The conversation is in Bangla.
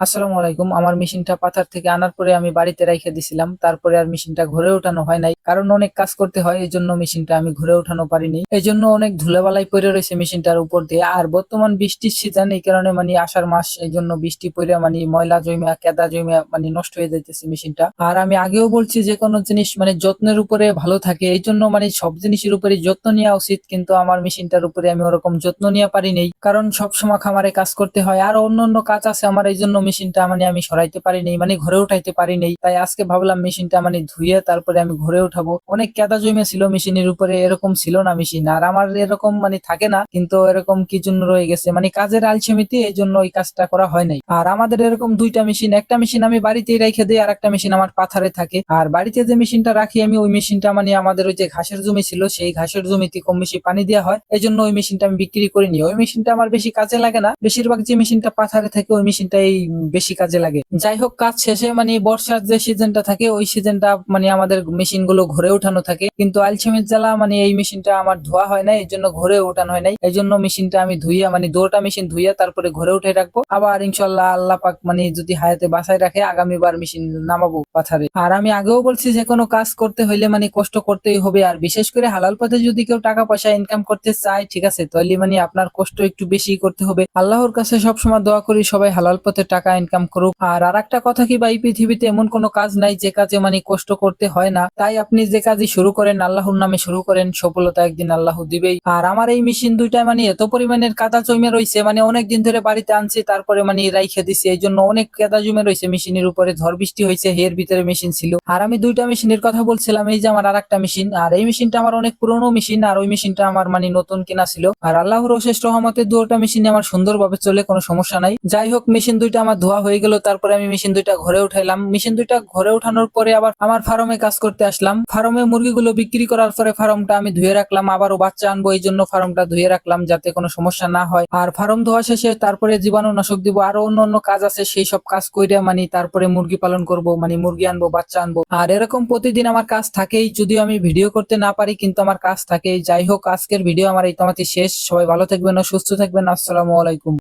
আসসালামু আলাইকুম। আমার মেশিনটা পাথার থেকে আনার পরে আমি বাড়িতে রেখে দিছিলাম। তারপরে আর মেশিনটা ঘুরে ওঠানো হয় নাই। কারণ অনেক কাজ করতে হয় এই জন্য মেশিনটা আমি ঘুরে ওঠানো পারিনি। এই জন্য অনেক ধুলাবালাই পড়ে রয়েছে মেশিনটার উপর দিয়ে। আর বর্তমান বৃষ্টির সিজন এই কারণে মানে আষাঢ় মাস এই জন্য বৃষ্টি পড়ে মানে ময়লা জমিয়া কেদা জমিয়া মানে নষ্ট হয়ে যাইতেছে মেশিনটা। আর আমি আগেও বলছি যে, কোনো জিনিস মানে যত্নের উপরে ভালো থাকে এই জন্য মানে সব জিনিসের উপরে যত্ন নেওয়া উচিত। কিন্তু আমার মেশিনটার উপরে আমি ওরকম যত্ন নেওয়া পারিনি কারণ সবসময় খামারে কাজ করতে হয়। আর অন্য অন্য কাজ আছে আমার এই জন্য মেশিনটা মানে আমি সরাইতে পারি নেই মানে ঘরে উঠাইতে পারি নেই তাই আজকে ভাবলাম মেশিনটা মানে ধুয়ে তারপরে আমি ঘরে উঠাবো। অনেক কেদা জমে ছিল মেশিনের উপরে, এরকম ছিল না মেশিন। আর আমার এরকম মানে থাকে না, কিন্তু এরকম কি জন্য রয়ে গেছে? মানে কাজের আলসেমিতে এই জন্য ওই কাজটা করা হয় নাই। আর আমাদের এরকম দুইটা মেশিন, একটা মেশিন আমি বাড়িতেই রেখে দিই, আর একটা মেশিন আমার পাথারে থাকে। আর বাড়িতে যে মেশিনটা রাখি আমি, ওই মেশিনটা মানে আমাদের ওই যে ঘাসের জমি ছিল, সেই ঘাসের জমিতে কম বেশি পানি দেওয়া হয়। এই জন্য ওই মেশিনটা আমি বিক্রি করিনি। ওই মেশিনটা আমার বেশি কাজে লাগে না। বেশিরভাগ যে মেশিনটা পাথারে থাকে, ওই মেশিনটাই বেশি কাজে লাগে। যাই হোক, কাজ শেষে মানে বর্ষার যে সিজনটা থাকে, ওই সিজনটা মানে আমাদের মেশিনগুলো ঘরে ওঠানো থাকে। কিন্তু আলসেমের জ্বালা মানে এই মেশিনটা আমার ধোয়া হয় না এই জন্য ঘরে ওঠানো হয় নাই। এই জন্য মেশিনটা আমি ধুইয়া মানে দুটা মেশিন ধুইয়া তারপরে ঘরে উঠে রাখব। আবার ইনশাল্লাহ আল্লাহ পাক মানে যদি হায়াতে বাসায় রাখে, আগামীবার মেশিন নামাবো পাথারে। আর আমি আগেও বলছি যে, কোনো কাজ করতে হইলে মানে কষ্ট করতেই হবে। আর বিশেষ করে হালাল পথে যদি কেউ টাকা পয়সা ইনকাম করতে চায়, ঠিক আছে তাহলে মানে আপনার কষ্ট একটু বেশি করতে হবে। আল্লাহর কাছে সবসময় দোয়া করি, সবাই হালাল পথে টাকা ইনকাম করুক। আর আর একটা কথা কি বা এই পৃথিবীতে এমন কোনো কাজ নাই যে কাজে মানে কষ্ট করতে হয় না। তাই আপনি যে কাজই শুরু করেন, আল্লাহর নামে শুরু করেন, সফলতা একদিন আল্লাহ দিবেই। আর আমার এই মেশিন দুইটায় মানে এত পরিমাণের কাদা জমে রয়েছে মানে অনেক দিন ধরে বাড়িতে আনছি, তারপরে মানে রাইখে দিছি। এই জন্য অনেক কাদা জমে রয়েছে মেশিনের উপরে। ঝড় বৃষ্টি হয়েছে, এর ভিতরে মেশিন ছিল। আর আমি দুইটা মেশিনের কথা বলছিলাম, এই যে আমার আর একটা মেশিন আর এই মেশিনটা আমার অনেক পুরনো মেশিন আর ওই মেশিনটা আমার মানে নতুন কেনা ছিল। আর আল্লাহর অশেষ রহমতে দুটা মেশিন আমার সুন্দরভাবে চলে, কোনো সমস্যা নাই। যাই হোক মেশিন দুইটা আমার ধোয়া হয়ে গেল, তারপরে আমি মেশিন দুইটা ঘরে উঠাইলাম। মেশিন দুইটা ঘরে উঠানোর পরে আবার আমার ফার্মে কাজ করতে আসলাম। ফার্মে মুরগিগুলো বিক্রি করার পরে ফার্মটা আমি ধুয়ে রাখলাম। আবারও বাচ্চা আনব, এই জন্য ফার্মটা ধুয়ে রাখলাম যাতে কোনো সমস্যা না হয়। আর ফার্ম ধোয়া শেষে তারপরে জীবাণু নাশক দিব, আরও অন্য অন্য কাজ আছে, সেই সব কাজ কইরা মানে তারপরে মুরগি পালন করব মানে মুরগি আনব, বাচ্চা আনব। আর এরকম প্রতিদিন আমার কাজ থাকেই, যদিও আমি ভিডিও করতে না পারি, কিন্তু আমার কাজ থাকেই। যাই হোক, আজকের ভিডিও আমার এই তোমাতে শেষ। সবাই ভালো থাকবেন ও সুস্থ থাকবেন। আসসালামু আলাইকুম।